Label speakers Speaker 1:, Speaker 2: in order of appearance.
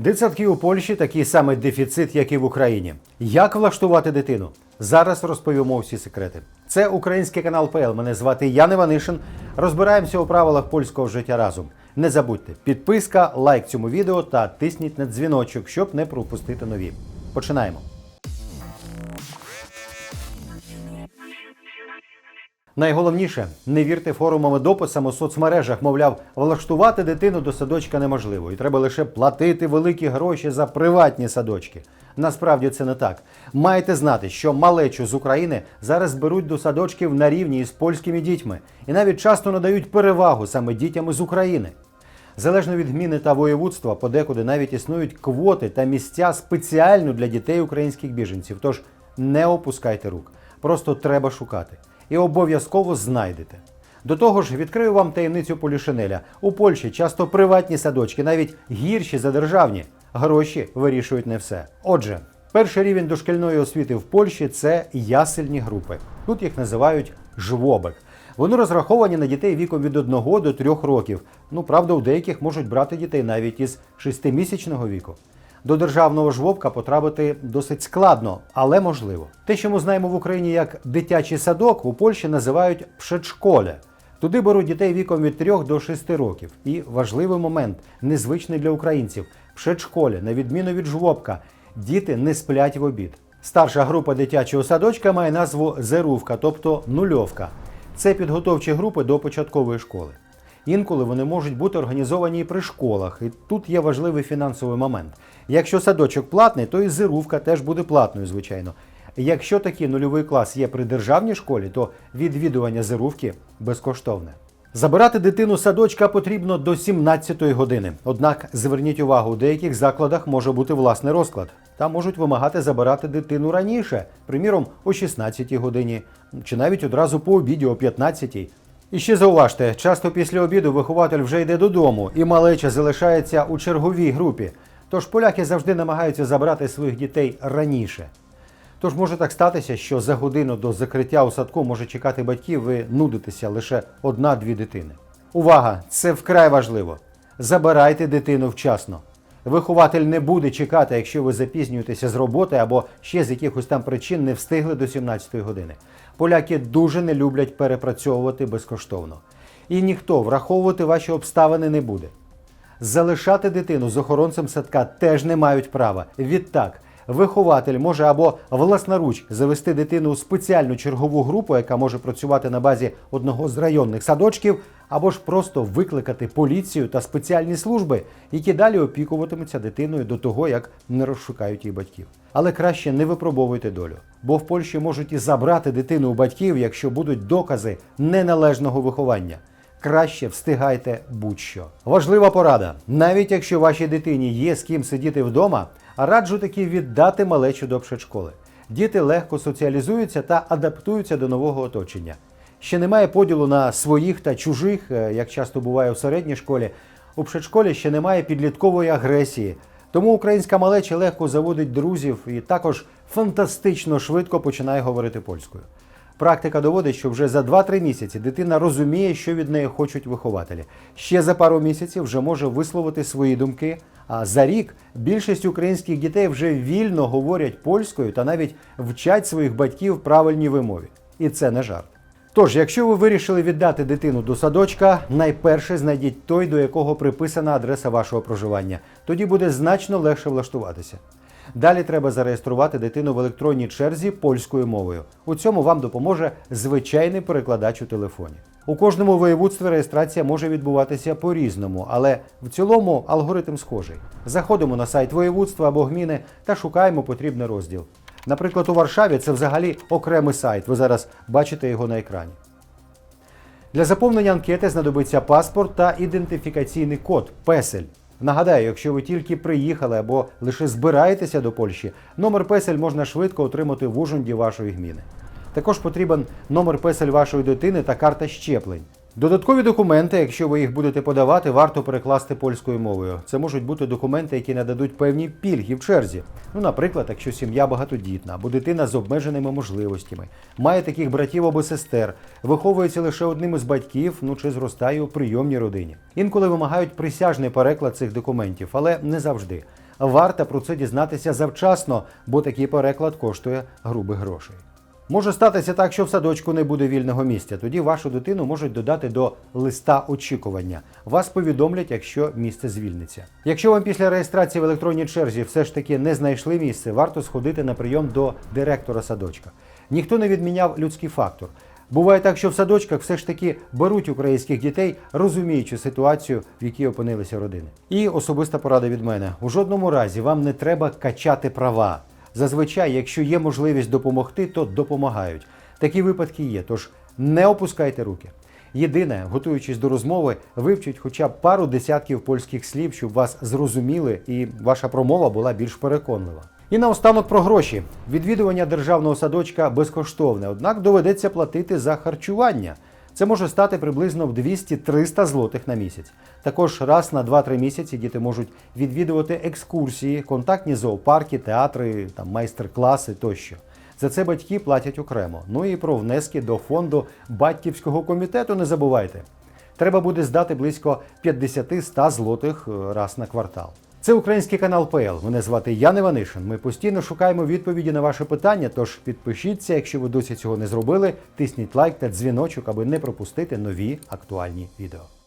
Speaker 1: Дитсадки у Польщі такий самий дефіцит, як і в Україні. Як влаштувати дитину? Зараз розповімо всі секрети. Це український канал ПЛ. Мене звати Ян Іванишин. Розбираємося у правилах польського життя разом. Не забудьте підписка, лайк цьому відео та тисніть на дзвіночок, щоб не пропустити нові. Починаємо. Найголовніше не вірте форумам і дописам у соцмережах. Мовляв, влаштувати дитину до садочка неможливо, і треба лише платити великі гроші за приватні садочки. Насправді це не так. Маєте знати, що малечу з України зараз беруть до садочків на рівні із польськими дітьми, і навіть часто надають перевагу саме дітям із України. Залежно від гміни та воєводства, подекуди навіть існують квоти та місця спеціально для дітей українських біженців. Тож не опускайте рук, просто треба шукати. І обов'язково знайдете. До того ж, відкрию вам таємницю Полішинеля. У Польщі часто приватні садочки, навіть гірші за державні. Гроші вирішують не все. Отже, перший рівень дошкільної освіти в Польщі це ясельні групи. Тут їх називають жвобик. Вони розраховані на дітей віком від 1 до 3 років. Ну, правда, у деяких можуть брати дітей навіть із 6-місячного віку. До державного жвобка потрапити досить складно, але можливо. Те, що ми знаємо в Україні як дитячий садок, у Польщі називають пшедшколе. Туди беруть дітей віком від 3 до 6 років. І важливий момент, незвичний для українців. Пшедшколе, на відміну від жвобка, діти не сплять в обід. Старша група дитячого садочка має назву зерувка, тобто нульовка. Це підготовчі групи до початкової школи. Інколи вони можуть бути організовані і при школах, і тут є важливий фінансовий момент. Якщо садочок платний, то і зирувка теж буде платною, звичайно. Якщо такий нульовий клас є при державній школі, то відвідування зирувки безкоштовне. Забирати дитину з садочка потрібно до 17-ї години. Однак зверніть увагу, у деяких закладах може бути власний розклад. Там можуть вимагати забирати дитину раніше, приміром, о 16-й годині, чи навіть одразу по обіді о 15-й. І ще зауважте, часто після обіду вихователь вже йде додому, і малеча залишається у черговій групі. Тож поляки завжди намагаються забрати своїх дітей раніше. Тож може так статися, що за годину до закриття у садку може чекати батьків, ви нудитеся лише одна-дві дитини. Увага! Це вкрай важливо. Забирайте дитину вчасно. Вихователь не буде чекати, якщо ви запізнюєтеся з роботи або ще з якихось там причин не встигли до 17-ї години. Поляки дуже не люблять перепрацьовувати безкоштовно. І ніхто враховувати ваші обставини не буде. Залишати дитину з охоронцем садка теж не мають права. Відтак, вихователь може або власноруч завести дитину у спеціальну чергову групу, яка може працювати на базі одного з районних садочків, або ж просто викликати поліцію та спеціальні служби, які далі опікуватимуться дитиною до того, як не розшукають її батьків. Але краще не випробовуйте долю, бо в Польщі можуть і забрати дитину у батьків, якщо будуть докази неналежного виховання краще встигайте будь-що. Важлива порада. Навіть якщо вашій дитині є з ким сидіти вдома, раджу таки віддати малечу до пшечколи. Діти легко соціалізуються та адаптуються до нового оточення. Ще немає поділу на своїх та чужих, е, як часто буває у середній школі. У пшечколі ще немає підліткової агресії. Тому українська малеча легко заводить друзів і також фантастично швидко починає говорити польською. Практика доводить, що вже за 2-3 місяці дитина розуміє, що від неї хочуть вихователі. Ще за пару місяців вже може висловити свої думки. А за рік більшість українських дітей вже вільно говорять польською та навіть вчать своїх батьків правильній вимові. І це не жарт. Тож, якщо ви вирішили віддати дитину до садочка, найперше знайдіть той, до якого приписана адреса вашого проживання. Тоді буде значно легше влаштуватися. Далі треба зареєструвати дитину в електронній черзі польською мовою. У цьому вам допоможе звичайний перекладач у телефоні. У кожному воєводстві реєстрація може відбуватися по-різному, але в цілому алгоритм схожий. Заходимо на сайт воєводства або гміни та шукаємо потрібний розділ. Наприклад, у Варшаві це взагалі окремий сайт. Ви зараз бачите його на екрані. Для заповнення анкети знадобиться паспорт та ідентифікаційний код песель. Нагадаю, якщо ви тільки приїхали або лише збираєтеся до Польщі, номер песель можна швидко отримати в ужунді вашої гміни. Також потрібен номер песель вашої дитини та карта щеплень. Додаткові документи, якщо ви їх будете подавати, варто перекласти польською мовою. Це можуть бути документи, які нададуть певні пільги в черзі. Ну, наприклад, якщо сім'я багатодітна або дитина з обмеженими можливостями, має таких братів або сестер, виховується лише одним із батьків, ну чи зростає у прийомній родині. Інколи вимагають присяжний переклад цих документів, але не завжди. варто про це дізнатися завчасно, бо такий переклад коштує грубих грошей. Може статися так, що в садочку не буде вільного місця. Тоді вашу дитину можуть додати до листа очікування. Вас повідомлять, якщо місце звільниться. Якщо вам після реєстрації в електронній черзі все ж таки не знайшли місце, варто сходити на прийом до директора садочка. Ніхто не відміняв людський фактор. Буває так, що в садочках все ж таки беруть українських дітей, розуміючи ситуацію, в якій опинилися родини. І особиста порада від мене: у жодному разі вам не треба качати права. Зазвичай, якщо є можливість допомогти, то допомагають. Такі випадки є, тож не опускайте руки. Єдине, готуючись до розмови, вивчіть хоча б пару десятків польських слів, щоб вас зрозуміли і ваша промова була більш переконлива. І наостанок про гроші. Відвідування державного садочка безкоштовне, однак доведеться платити за харчування. Це може стати приблизно в 200-300 злотих на місяць. Також раз на 2-3 місяці діти можуть відвідувати екскурсії, контактні зоопарки, театри, там, майстер-класи тощо. За це батьки платять окремо. Ну і про внески до фонду батьківського комітету не забувайте. Треба буде здати близько 50-100 злотих е, раз на квартал. Це український канал ПЛ. Мене звати Ян Іванишин. Ми постійно шукаємо відповіді на ваші питання. Тож підпишіться, якщо ви досі цього не зробили. Тисніть лайк та дзвіночок, аби не пропустити нові актуальні відео.